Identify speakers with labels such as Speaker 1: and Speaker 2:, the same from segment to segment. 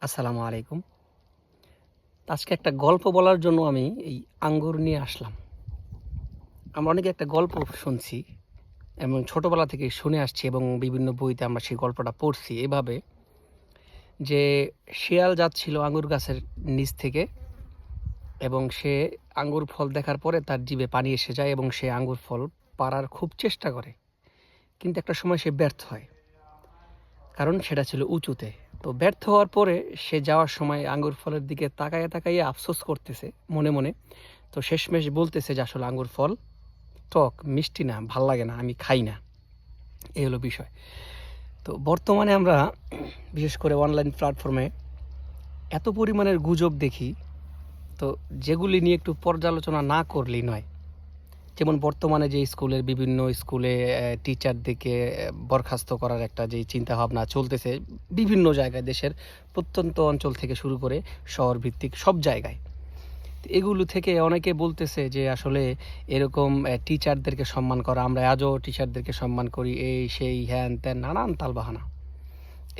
Speaker 1: আসসালামু আলাইকুম। আজকে একটা গল্প বলার জন্য আমি এই আঙ্গুর নিয়ে আসলাম। আমরা অনেকে একটা গল্প শুনছি এবং ছোটোবেলা থেকে শুনে আসছি এবং বিভিন্ন বইতে আমরা সেই গল্পটা পড়ছি এভাবে যে শিয়াল যাচ্ছিল আঙ্গুর গাছের নিচ থেকে এবং সে আঙ্গুর ফল দেখার পরে তার জিভে পানি এসে যায় এবং সে আঙ্গুর ফল পাড়ার খুব চেষ্টা করে। কিন্তু একটা সময় সে ব্যর্থ হয়। কারণ সেটা ছিল উঁচুতে। তো ব্যর্থ হওয়ার পরে সে যাওয়ার সময় আঙ্গুর ফলের দিকে তাকাইয়ে তাকাইয়ে আফসোস করতেছে, মনে মনে। তো শেষমেশ বলতেছে যে, আসলে আঙ্গুর ফল, টক, মিষ্টি না, ভালো লাগে না, আমি খাই না। এই হলো বিষয়। তো বর্তমানে আমরা, বিশেষ করে অনলাইন প্ল্যাটফর্মে এত পরিমাণের গুজব দেখি, তো যেগুলি নিয়ে একটু পর্যালোচনা না করলেই নয়। যেমন বর্তমানে যে স্কুলের বিভিন্ন স্কুলে টিচারদেরকে বরখাস্ত করার একটা যে চিন্তা ভাবনা চলতেছে বিভিন্ন জায়গায় দেশের প্রত্যন্ত অঞ্চল থেকে শুরু করে শহর ভিত্তিক সব জায়গায়। এগুলো থেকে অনেকে বলতেছে যে আসলে এরকম টিচারদেরকে সম্মান করা, আমরা আজও টিচারদেরকে সম্মান করি, এই, সেই, হ্যান ত্যান, নানান তালবাহানা।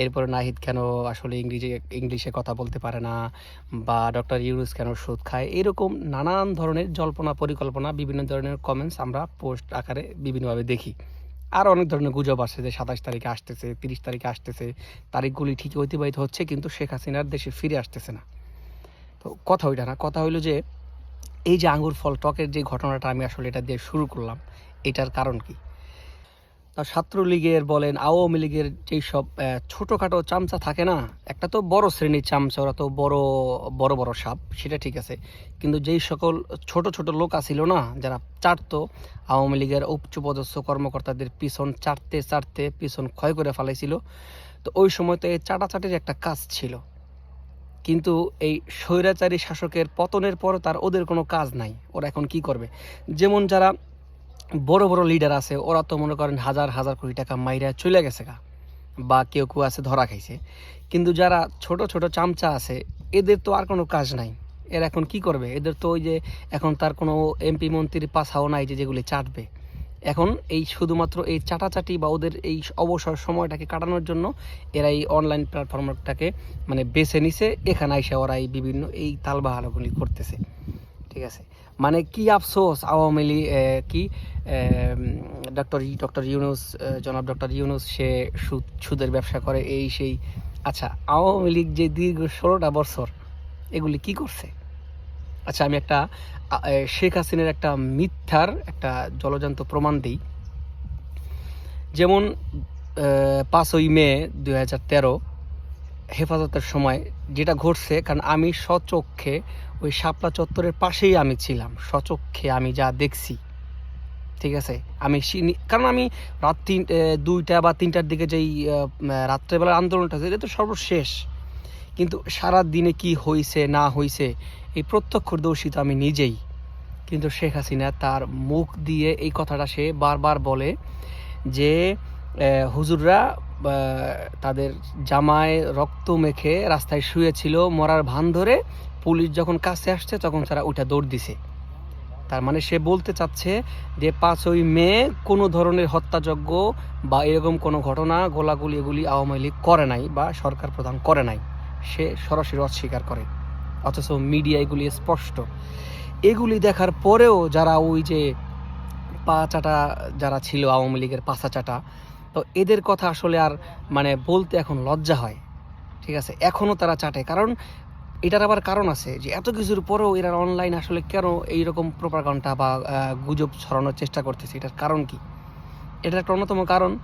Speaker 1: এরপরে নাহিদ কেন আসলে ইংরেজি, ইংলিশে কথা বলতে পারে না? বা ডক্টর ইউনুস কেন সুদ খায়? এরকম নানান ধরনের জল্পনা, পরিকল্পনা, বিভিন্ন ধরনের কমেন্টস আমরা পোস্ট আকারে বিভিন্নভাবে দেখি। আর অনেক ধরনের গুজব আছে যে সাতাশ তারিখে আসতেছে, তিরিশ তারিখে আসতেছে, তারিখগুলি ঠিকই অতিবাহিত হচ্ছে কিন্তু শেখ হাসিনার দেশে ফিরে আসতেছে না। তো কথা ওইটা না, কথা হইল যে এই যে আঙ্গুর ফল টকের যে ঘটনাটা আমি আসলে এটা দিয়ে শুরু করলাম, এটার কারণ কি? ছাত্রলীগের বলেন, আওয়ামী লীগের যেই সব ছোটোখাটো চামচা থাকে না, একটা তো বড় শ্রেণির চামচা, ওরা তো বড় বড় বড় সাপ, সেটা ঠিক আছে। কিন্তু যেই সকল ছোট ছোট লোক আছিল না, যারা চাটতো, আওয়ামী লীগের উচ্চপদস্থ কর্মকর্তাদের পিছন চাটতে চাটতে পিছন ক্ষয় করে ফেলাইছিল। তো ওই সময় তো এই চাটাচাটির একটা কাজ ছিল। কিন্তু এই স্বৈরাচারী শাসকের পতনের পর তার ওদের কোনো কাজ নাই। ওরা এখন কি করবে? যেমন যারা বড় বড় লিডার আছে, ওরা তো মনে করেন হাজার হাজার কোটি টাকা মাইরা চলে গেছে গা, বা কেউ কেউ আছে ধরা খাইছে। কিন্তু যারা ছোট ছোট চামচা আছে, এদের তো আর কোনো কাজ নাই। এরা এখন কি করবে? এদের তো ওই যে এখন তার কোনো এমপি মন্ত্রীর পাশাও নাই যে যেগুলি চাটবে। এখন এই শুধুমাত্র এই চাটাচাটি বা ওদের এই অবসর সময়টাকে কাটানোর জন্য এরা এই অনলাইন প্ল্যাটফর্মটাকে মানে বেছে নিছে। এখানে এসে ওরা এই বিভিন্ন এই তালবাহালাগুলি করতেছে। ঠিক আছে? মানে কি আফসোস আওয়ামী লীগ কি ডক্টর ডক্টর ইউনুস জনাব ডক্টর ইউনুস, সে সুদ সুদের ব্যবসা করে, এই সেই। আচ্ছা আওয়ামী লীগ যে দীর্ঘ ষোলোটা বছর এগুলি কি করছে? আচ্ছা আমি একটা শেখ হাসিনার একটা মিথ্যার একটা জলজান্ত প্রমাণ দিই। যেমন পাঁচই মে দুই হাজার তেরো হেফাজতের সময় যেটা ঘটছে, কারণ আমি সচক্ষে ওই শাপলা চত্বরের পাশেই আমি ছিলাম। সচক্ষে আমি যা দেখছি, ঠিক আছে? আমি কারণ আমি রাত তিন দুইটা বা তিনটার দিকে যেই রাত্রেবেলার আন্দোলনটা এটা তো সর্বশেষ। কিন্তু সারা দিনে কি হয়েছে না হয়েছে এই প্রত্যক্ষদর্শী তো আমি নিজেই। কিন্তু শেখ হাসিনা তার মুখ দিয়ে এই কথাটা সে বারবার বলে যে হুজুররা তাদের জামায় রক্ত মেখে রাস্তায় শুয়েছিল মরার ভান ধরে পুলিশ যখন কাছে আসছে, তখন তারা ওইটা দৌড় দিছে। তার মানে সে বলতে চাচ্ছে যে, পাঁচই মে কোনো ধরনের হত্যাযজ্ঞ বা এরকম কোনো ঘটনা গোলাগুলি এগুলি আওয়ামী লীগ করে নাই বা সরকার প্রদান করে নাই। সে সরাসরি অস্বীকার করে। অথচ মিডিয়া এগুলি স্পষ্ট। এগুলি দেখার পরেও যারা ওই যে পা চাটা যারা ছিল আওয়ামী লীগের পাশা চাটা তো এদের কথা আসলে আর মানে বলতে এখন লজ্জা হয়। ঠিক আছে? এখনও তারা চাটে। কারণ এটার আবার কারণ আছে যে, এত কিছুর পরেও এরা অনলাইন আসলে কেন এইরকম প্রোপাগান্ডা বা গুজব ছড়ানোর চেষ্টা করতেছে? এটার কারণ কি? এটার একটা অন্যতম কারণ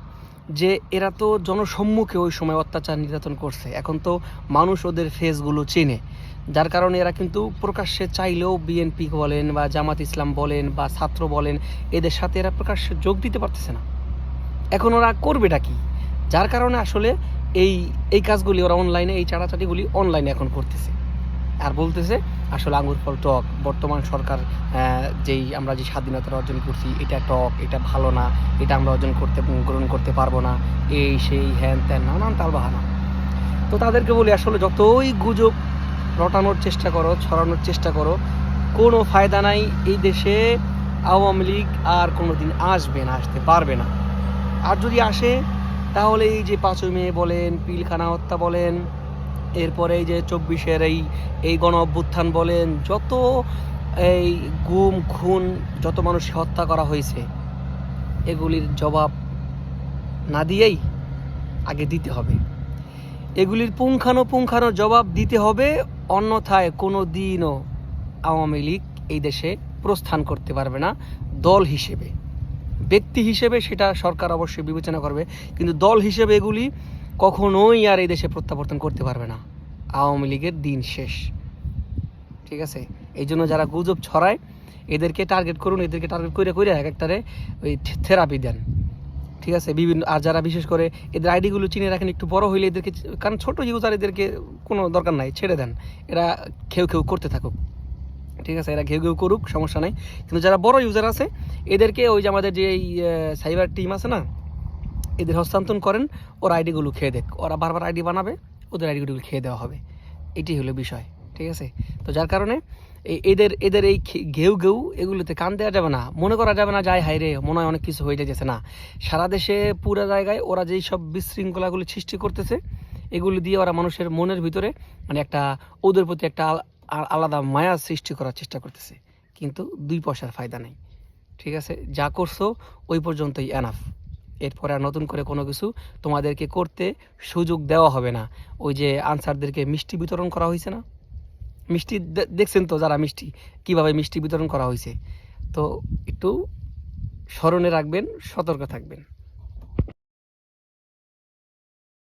Speaker 1: যে, এরা তো জনসম্মুখে ওই সময় অত্যাচার নির্যাতন করছে। এখন তো মানুষ ওদের ফেসগুলো চেনে। যার কারণে এরা কিন্তু প্রকাশ্যে চাইলেও বিএনপি বলেন বা জামাত ইসলাম বলেন বা ছাত্র বলেন, এদের সাথে এরা প্রকাশ্যে যোগ দিতে পারতেছে না। এখন ওরা করবেটা কি? যার কারণে আসলে এই এই কাজগুলি ওরা অনলাইনে এই চাটাচাটিগুলি অনলাইনে এখন করতেছে। আর বলতেছে, আসলে আঙ্গুর ফল টক। বর্তমান সরকার যেই আমরা যে স্বাধীনতা অর্জন করছি, এটা টক, এটা ভালো না, এটা আমরা অর্জন করতে, গ্রহণ করতে পারব না, এই, সেই, হ্যান ত্যান, নানান তালবাহানা। তো তাদেরকে বলি, আসলে যতই গুজব রটানোর চেষ্টা করো, ছড়ানোর চেষ্টা করো, কোনো ফায়দা নাই, এই দেশে আওয়ামী লীগ আর কোনো দিন আসবে না, আসতে পারবে না। আর যদি আসে, তাহলে এই যে পাঁচই মে বলেন, পিলখানা হত্যা বলেন, এরপরে এই যে চব্বিশের এই এই গণ অভ্যুত্থান বলেন, যত এই গুম, খুন, যত মানুষ হত্যা করা হয়েছে, এগুলির জবাব না দিয়েই আগে দিতে হবে। এগুলির পুঙ্খানুপুঙ্খানো জবাব দিতে হবে, অন্যথায় কোনো দিনও আওয়ামী লীগ এই দেশে প্রস্থান করতে পারবে না দল হিসেবে। ব্যক্তি হিসেবে সেটা সরকার অবশ্যই বিবেচনা করবে। কিন্তু দল হিসেবে এগুলি কখনোই আর এই দেশে প্রত্যাবর্তন করতে পারবে না। আওয়ামী লীগের দিন শেষ। ঠিক আছে? এই জন্য যারা গুজব ছড়ায়, এদেরকে টার্গেট করুন, এদেরকে টার্গেট করে করে এক একটারে ওই থেরাপি দেন। ঠিক আছে? বিভিন্ন, আর যারা বিশেষ করে এদের আইডিগুলো চিনে রাখেন, একটু বড় হইলে এদেরকে, কারণ ছোট ইউজার এদেরকে কোনো দরকার নাই, ছেড়ে দেন। এরা খেউ খেউ করতে থাকুক। ঠিক আছে, এরা ঘেউ ঘেউ করুক, সমস্যা নাই। কিন্তু যারা বড় ইউজার আছে, এদেরকে ওই যে আমাদের যে এই সাইবার টিম আছে না, এদের হস্তান্তর করেন, ওর আইডিগুলো খেয়ে দেখ। ওরা বারবার আইডি বানাবে, ওদের আইডিগুলো খেয়ে দেওয়া হবে। এটি হলো বিষয়, ঠিক আছে? তো যার কারণে এই এদের এদের এই ঘেউ ঘেউ এগুলোতে কান দেওয়া যাবে না। মনে করা যাবে না যায় হাই রে, মনে হয় অনেক কিছু হয়ে যাচ্ছে না। সারা দেশে পুরো জায়গায় ওরা যেই সব বিশৃঙ্খলাগুলি সৃষ্টি করতেছে, এগুলি দিয়ে ওরা মানুষের মনের ভিতরে মানে একটা ওদের প্রতি একটা আল- আ- আলাদা মায়া সৃষ্টি করার চেষ্টা করতেছে। কিন্তু দুই পয়সার ফায়দা নেই। ঠিক আছে? যা করছ, ওই পর্যন্তই এনাফ এরপরে আর নতুন করে কোনো কিছু তোমাদেরকে করতে সুযোগ দেওয়া হবে না। ওই যে আনসারদেরকে মিষ্টি বিতরণ করা হয়েছে না? মিষ্টি দেখছেন তো যারা মিষ্টি, কীভাবে মিষ্টি বিতরণ করা হয়েছে তো একটু স্মরণে রাখবেন, সতর্ক থাকবেন।